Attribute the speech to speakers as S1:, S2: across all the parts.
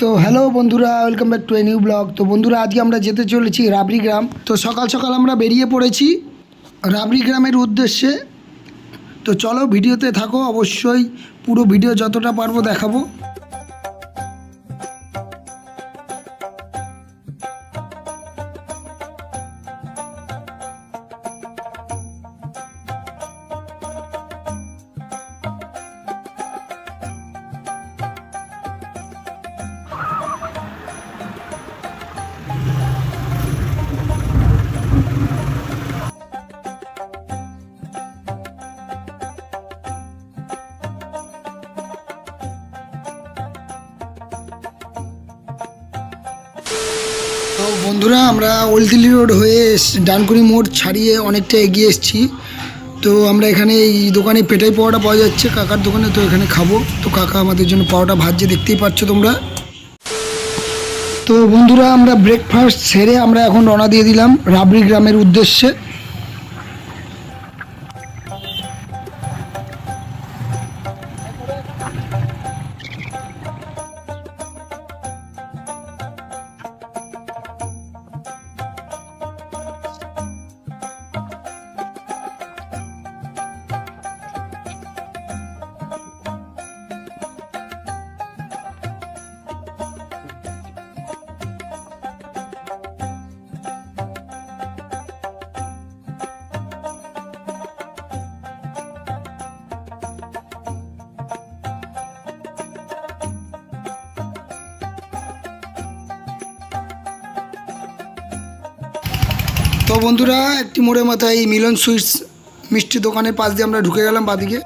S1: তো হ্যালো বন্ধুরা welcome back to a new blog তো বন্ধুরা, আজকে আমরা যেতে চলেছি রাবড়ি গ্রাম। তো সকাল সকাল আমরা বেরিয়ে পড়েছি রাবড়ি গ্রামের উদ্দেশ্যে। তো চলো ভিডিওতে থাকো, অবশ্যই পুরো ভিডিও যতটা পারব দেখাবো। বন্ধুরা, আমরা ওল্ড দিল্লি রোড হয়ে ডানকুনি মোড় ছাড়িয়ে অনেকটা এগিয়ে এসেছি। তো আমরা এখানে এই দোকানে পেটাই পাওয়াটা পাওয়া যাচ্ছে, কাকার দোকানে তো এখানে খাব। তো কাকা আমাদের জন্য পাওয়াটা ভাজছে, দেখতেই পাচ্ছ তোমরা। তো বন্ধুরা, আমরা ব্রেকফাস্ট সেরে আমরা এখন রওনা দিয়ে দিলাম রাবড়ি গ্রামের উদ্দেশ্যে। তো বন্ধুরা, একটি মোড়ের মাথায় এই মিলন সুইটস মিষ্টি দোকানের পাশ দিয়ে আমরা ঢুকে গেলাম বাদিকে।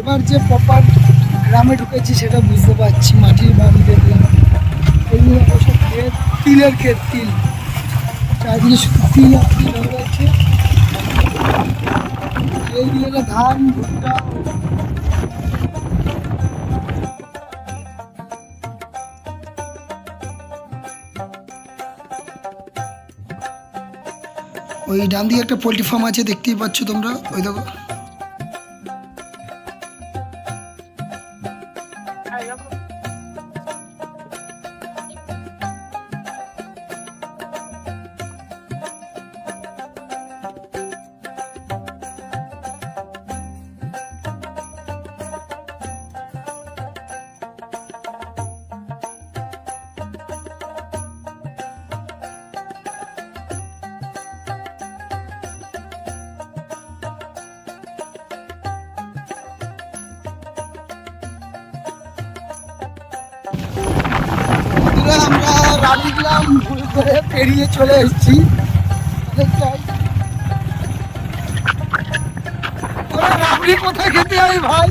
S1: এবার যে প্রপার গ্রামে ঢুকেছি সেটা বুঝতে পারছি, মাটির বাড়ি দেখলাম। তিলের ক্ষেত তিল। চারদিকে শুধু তিল আর তিল হয়ে এইগুলো ধান, ভুট্টা ওই ডান দিকে একটা পোলট্রি ফার্ম আছে দেখতেই পাচ্ছ তোমরা। ওই দেখো। ভুল করে পেরিয়ে চলে এসেছি। রাবড়ি কোথায় খেতে হয় ভাই?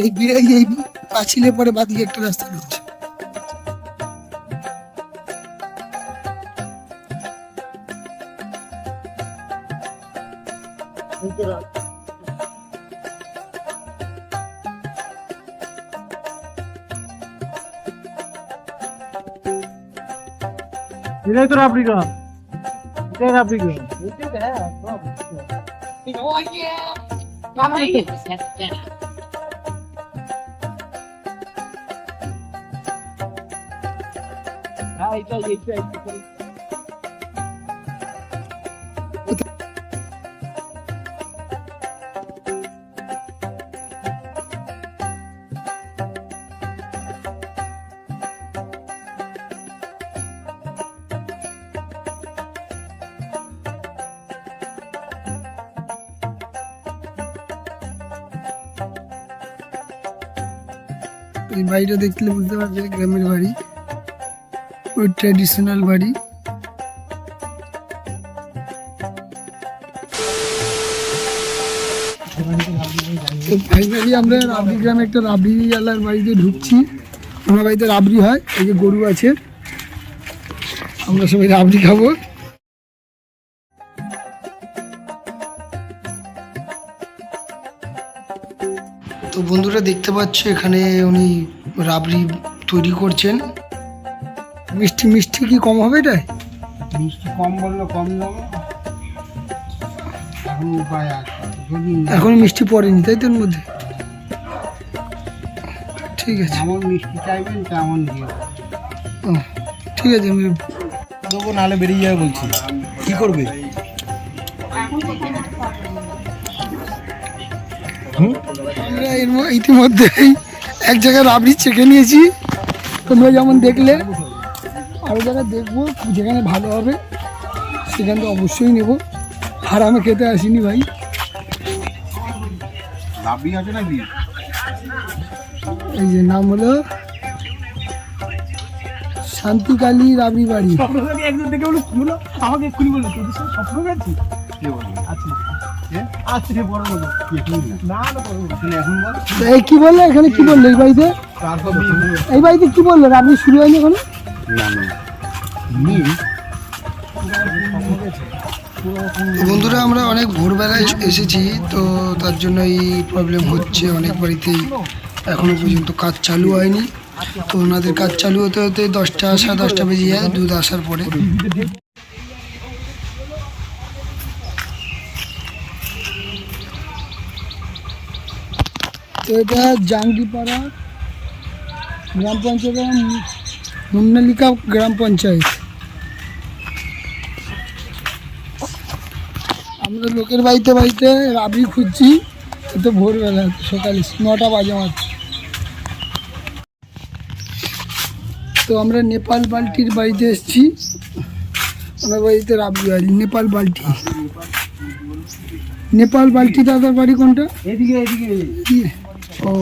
S1: এই বিড়াই এই পাঁচিলে পরে বাদিকে একটা রাস্তা ঢুকছে
S2: এটাই তো আফ্রিকা এটাই আফ্রিকা
S1: এই বাড়িটা দেখলে বুঝতে পারবে গ্রামের বাড়ি। ওই ট্র্যাডিশনাল বাড়ি। আমরা রাবড়ি গ্রামে একটা রাবড়ি আলার বাড়িতে ঢুকছি। আমার বাড়িতে রাবড়ি হয়, এই যে গরু আছে। আমরা সবাই রাবড়ি খাব। তো বন্ধুরা দেখতে পাচ্ছ এখানে উনি রাবড়ি তৈরি করছেন। মিষ্টি মিষ্টি কি কম হবে এটা
S2: মিষ্টি কম বলল কম দেবো। এখন উপায় আছে
S1: এখন মিষ্টি পড়েনি তাই তো এর মধ্যে? ঠিক আছে।
S2: যেমন মিষ্টি চাইবেন তেমন দিয়ে
S1: ঠিক আছে আমি
S2: দেবো নাহলে বেরিয়ে যাবে বলছি। কি করবে?
S1: আমরা এর ইতিমধ্যেই এক জায়গায় রাবড়ি চেখে নিয়েছি। তোমরা যেমন দেখলে আরও জায়গায় দেখব যেখানে ভালো হবে সেখান থেকে অবশ্যই নেব। হারামে খেতে আসিনি ভাই। এই যে নাম হলো শান্তিকালী রাবড়ি বাড়ি।
S2: আমাকে
S1: এই কি বলল? এখানে কি বলল এই বাড়িতে? এই বাড়িতে কি বলল? রাবড়ি শুরু হয়নি এখনও? বন্ধুরা আমরা অনেক ভোরবেলায় এসেছি তো তার জন্য এই প্রবলেম হচ্ছে। অনেক বাড়িতেই এখনও পর্যন্ত কাজ চালু হয়নি। তো ওনাদের কাজ চালু হতে হতে দশটা সাড়ে দশটা বেজে যায় দুধ আসার পরে। এটা জাঙ্গিপাড়া গ্রাম পঞ্চায়েত মুন্নালিকা গ্রাম পঞ্চায়েত। আমরা লোকের বাড়িতে বাড়িতে রাবড়ি খুঁজছি তো ভোরবেলা সকালে নটা বাজে মাত্র। তো আমরা নেপাল বাল্টির বাড়িতে এসেছি। ওনার বাড়িতে রাবড়ি বাড়ি নেপাল বাল্টি। নেপাল বাল্টি দাদার বাড়ি কোনটা?
S2: এদিকে এদিকে।
S1: ও।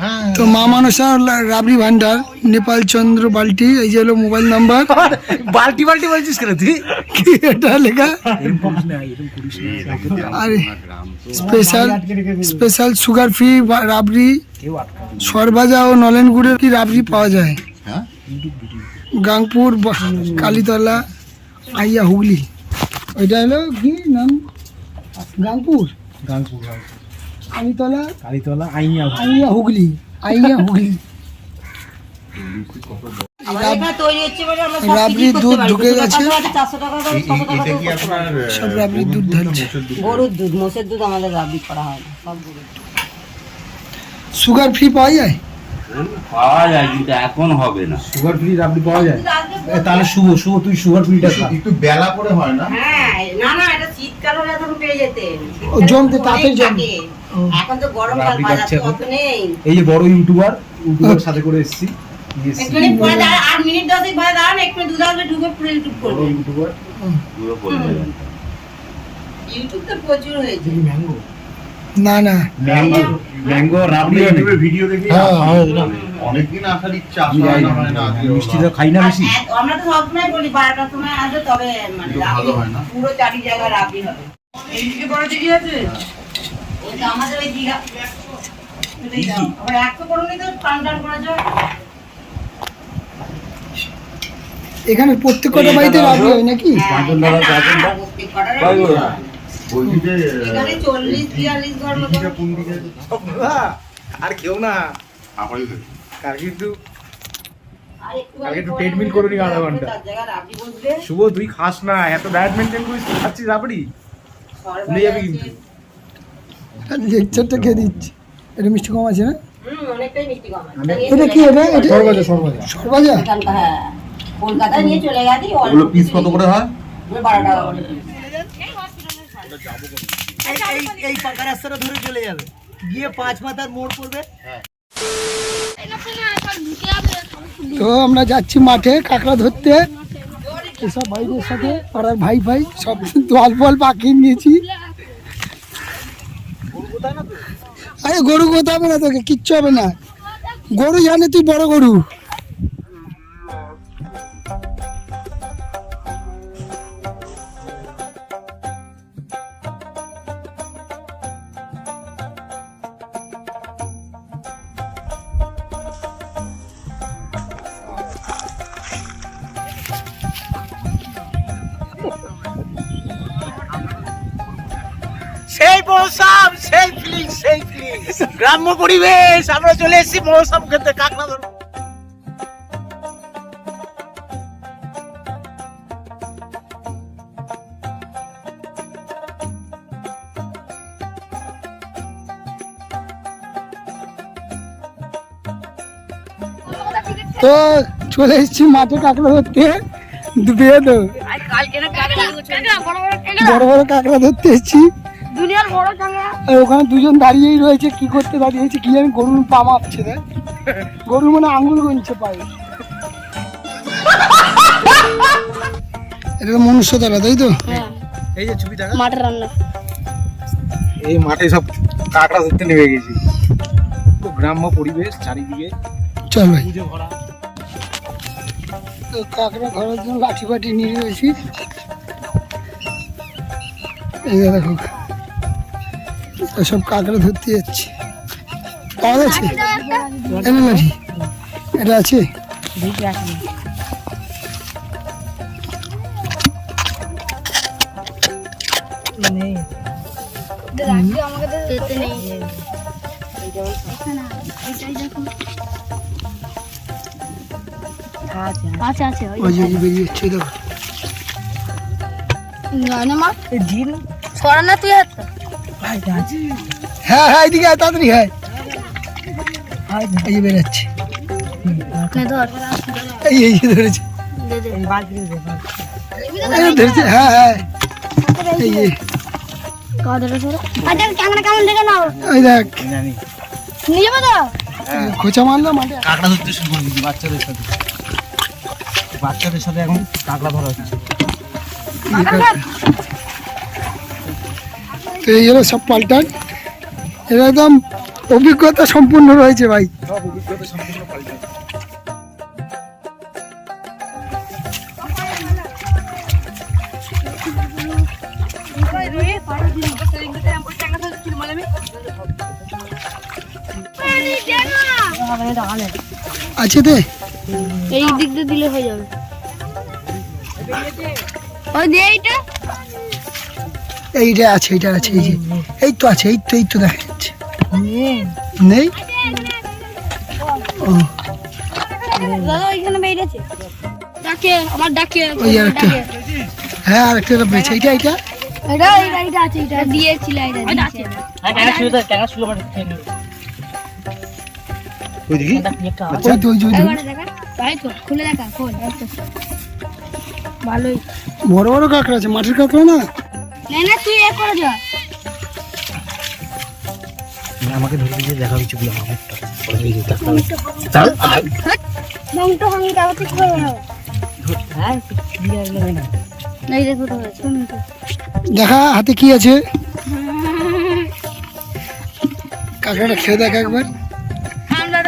S2: হ্যাঁ
S1: তো মা মানসা রাবড়ি ভান্ডার নেপাল চন্দ্র বাল্টি এই যে হলো মোবাইল নাম্বার।
S2: বালতি বালতি বলছিস কেন তুই?
S1: কি এটা লেখা? আরে special special sugar free rabri sarbhaja ও নলেন গুড়ের কি রাবড়ি পাওয়া যায়? গাংপুর কালীতলা আইয়া হুগলি। ওইটা হলো কি নাম? গাংপুর। কালীতলা
S2: কালীতলা আইনিয়া
S1: আইয়া হুগলি আইয়া হুগলি। রাবড়ির দুধ ঢুকে গেছে। সব রাবড়ির দুধ ঢালছে।
S3: গরুর দুধ মোষের দুধ আমাদের রাবড়ি করা হয় সব
S1: সুগার ফ্রি পাওয়া যায়?
S4: পাওয়া যায় কিন্তু এখন হবে না।
S2: সুগার ফ্রি রাবড়ি পাওয়া যায়? তাহলে শুভ শুভ তুই সুগার ফ্রিটা খা।
S5: একটু বেলা করে হয় না?
S3: হ্যাঁ না না এটা শীতকাল হলে
S1: জমতে তাতে জমে।
S3: এখন তো গরমকাল
S2: রাবড়ি
S3: বাজার তো অত নেই।
S2: এই যে বড় ইউটিউবার ইউটিউবার সাথে করে এসেছি
S3: একটুখানি পরে দাঁড়া আট মিনিট দশেক ভাই দাঁড়ান একটু দুধ আসবে ঢুকে পুরো ইউটিউব করবে।
S2: ইউটিউবার।
S4: পুরো করে
S3: ইউটিউব তো প্রচুর হয়েছে।
S2: ম্যাঙ্গো।
S1: না না।
S2: Mango mango. রাবড়ি
S5: ভিডিও দেখি
S2: না।
S5: অনেকদিন আসার ইচ্ছা আসা হয় না না আজকে
S2: মিষ্টি তো খাই না বেশি।
S3: আমরা তো সবসময় বলি বারোটার সময় আসবে তবে মানে
S5: একটু ভালো হয় না।
S3: পুরো চারি জায়গায় রাবড়ি হবে। এইদিকে বড় দিদি আছে? আমাদের ওই দিঘা। আবার এক তো করুনি তো টান টান করে যাও
S1: এখানে প্রত্যেক কটা বাড়িতে রাবড়ি হয় নাকি?
S3: রাবড়ি হয়।
S5: দিকে?
S2: আর কেউ না।
S3: একটু
S2: একটু করে নি আধা
S3: ঘণ্টা।
S2: শুভ তুই খাস না এত ডায়েট মেনটেন করিস খাচ্ছিস রাবড়ি?
S3: সরবারে
S2: যাবি কিন্তু।
S1: লেকচারটা খেয়ে দিচ্ছে? এটা মিষ্টি কম আছে না?
S3: হুম, অনেকটাই মিষ্টি কম আছে।
S2: আমি-
S3: নিয়ে
S1: এটা কি এটা? এটা
S2: সরবাজা সরবাজা
S1: সরবাজা
S3: হ্যাঁ। কলকাতায় নিয়ে চলে গেছি
S5: ওগুলো পিস কত করে হয়?
S3: নিয়ে বারো টাকা করে।
S6: এই পাকা রাস্তাটা ধরে চলে যাবে। গিয়ে পাঁচ মাথার মোড় পড়বে।
S1: তো আমরা যাচ্ছি মাঠে কাঁকড়া ধরতে। এসব ভাইদের সাথে, পাড়ার ভাই ভাই, সব কিন্তু অল্প অল্প আঁকিয়ে নিয়েছি। আরে গরু কোথাও হবে না তোকে? কিচ্ছু হবে না। গরু জানে তুই বড় গরু।
S2: সেই মৌসুম সেই ফিলিং সেই ফিলিং গ্রাম্য পরিবেশ আমরা চলে এসেছি মৌসুম খেতে কাঁকড়া ধরবো
S1: তো চলে এসেছি মাঠে কাঁকড়া ধরতে বেয়ে তো বড় বড় কাঁকড়া ধরতে এসেছি।
S3: দুনিয়ার বড় কাঁকড়া।
S1: ওখানে দুজন দাঁড়িয়েই রয়েছে কি করতে দাঁড়িয়েছে কি জানি গরুর পা মাপছে দেখ গরুর মানে আঙ্গুল গুনছে পায়ে। এটা তো মনুষ্যতলা তাই তো?
S2: এই যে ছবিটা
S3: মাঠের রান্না।
S2: এই মাঠে সব কাঁকড়া ধরতে নেমে গেছি। গ্রাম্য পরিবেশ চারিদিকে
S1: চল ভাই। কাঁকড়া ধরার জন্য লাঠি ফাঠি নিয়ে রয়েছি এই দেখো। সব কাঁকড়া ধরতে যাচ্ছি। পাওয়া যাচ্ছে এটা আছে?
S3: আচ্ছা
S1: দেখো।
S3: না মা। জিন করানা তুই হাত
S1: হ্যাঁ হ্যাঁ এদিকে তাড়াতাড়ি হ্যাঁ। এই বেরোচ্ছে। এই এই ধরেছে। এই যে ধরেছে হ্যাঁ হ্যাঁ। এই
S3: দেখ নিয়ে যাব তো?
S1: খোঁচা মারলো মাঠে।
S2: কাঁকড়া ধরতে শুরু বাচ্চাদের সাথে। বাচ্চাদের সাথে এখন কাঁকড়া ধরা হচ্ছে।
S1: তো এই হলো সব পাল্টান। এটা একদম অভিজ্ঞতা সম্পূর্ণ রয়েছে ভাই। আছে তে?
S3: এই দিক দিয়ে দিলে হয়ে যাবে। ওই দে এইটা।
S1: এইটা আছে এইটা আছে এই যে। এই তো আছে এই তো এই তো দেখা যাচ্ছে। নেই? ও হ্যাঁ আর একটা এইটা এইটা? বড় বড় কাঁকড়া আছে মাঠের কাঁকড়া না?
S3: না তুই এ করে যা।
S2: আমাকে ধরে দিয়ে দেখা কিছু বলে আমার
S3: মংটো হাঙ্গি দাও। ঠিক করে নাও এই দেখো তো হয়েছে
S1: দেখা হাতে কি আছে? কাঁকড়াটা খেয়ে দেখ একবার।
S3: আমরা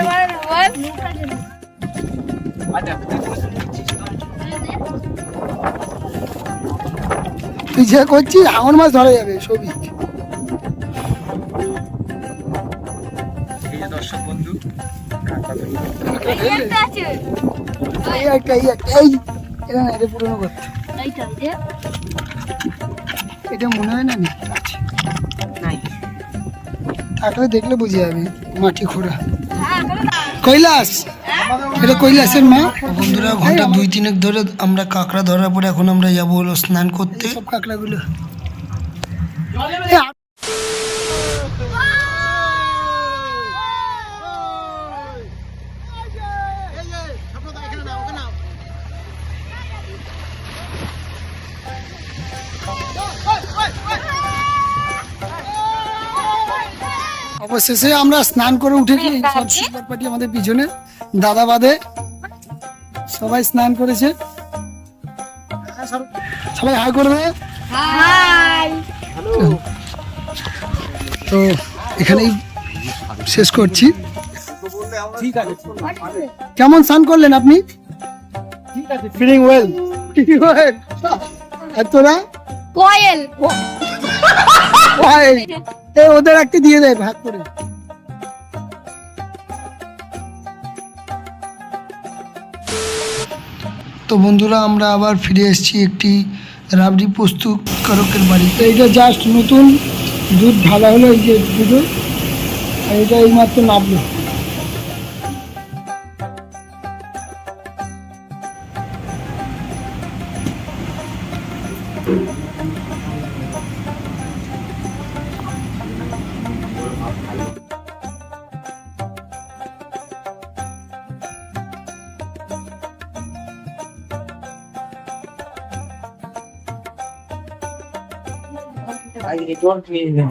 S1: তুই যে করছিস মাছ ধরা যাবে সবই
S2: দর্শক বন্ধু
S1: এটা না পুরোনো করতে এটা মনে হয় না নি থাকলে দেখলে বুঝে যাবে মাটি খোঁড়া। কৈলাস! এটা কৈলাসের মা? বন্ধুরা ঘণ্টা দুই তিনেক ধরে আমরা কাঁকড়া ধরার পরে এখন আমরা যাব হলো স্নান করতে। সব কাঁকড়াগুলো। অবশেষে আমরা স্নান করে উঠেছি সব সুপার পার্টি আমাদের পিছনে। দাদা বাদে সবাই স্নান করেছে। সবাই হাই করবে। তো এখানেই শেষ করছি। কেমন স্নান করলেন আপনি? ফিলিং ওয়েল আর তোরা
S3: কোয়েল
S1: ওদের একটা দিয়ে দেয় ভাগ করে। তো বন্ধুরা, আমরা আবার ফিরে এসেছি একটি রাবড়ি প্রস্তুতকারকের বাড়িতে এইটা জাস্ট নতুন, দুধ ভালো হলো এই যে দুধ এটা এইমাত্র নামলো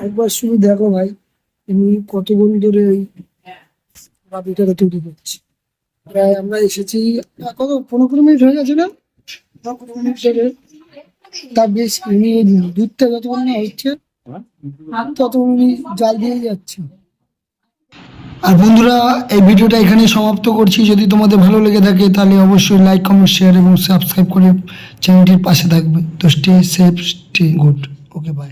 S1: একবার শুধু দেখো ভাই তুমি কতক্ষণ ধরে ওই বাপিটাকে তৈরি করছি। প্রায় আমরা এসেছি কত পনেরো কুড়ি মিনিট হয়ে গেছে না? পনেরো কুড়ি মিনিট ধরে। বেশ উনি দুধটা যতক্ষণ না হচ্ছে ততক্ষণ উনি জাল দিয়ে যাচ্ছে। আর বন্ধুরা এই ভিডিওটা এখানে সমাপ্ত করছি। যদি তোমাদের ভালো লেগে থাকে তাহলে অবশ্যই লাইক কমেন্ট শেয়ার এবং সাবস্ক্রাইব করে চ্যানেলটির পাশে থাকবে। তো stay safe stay good okay bye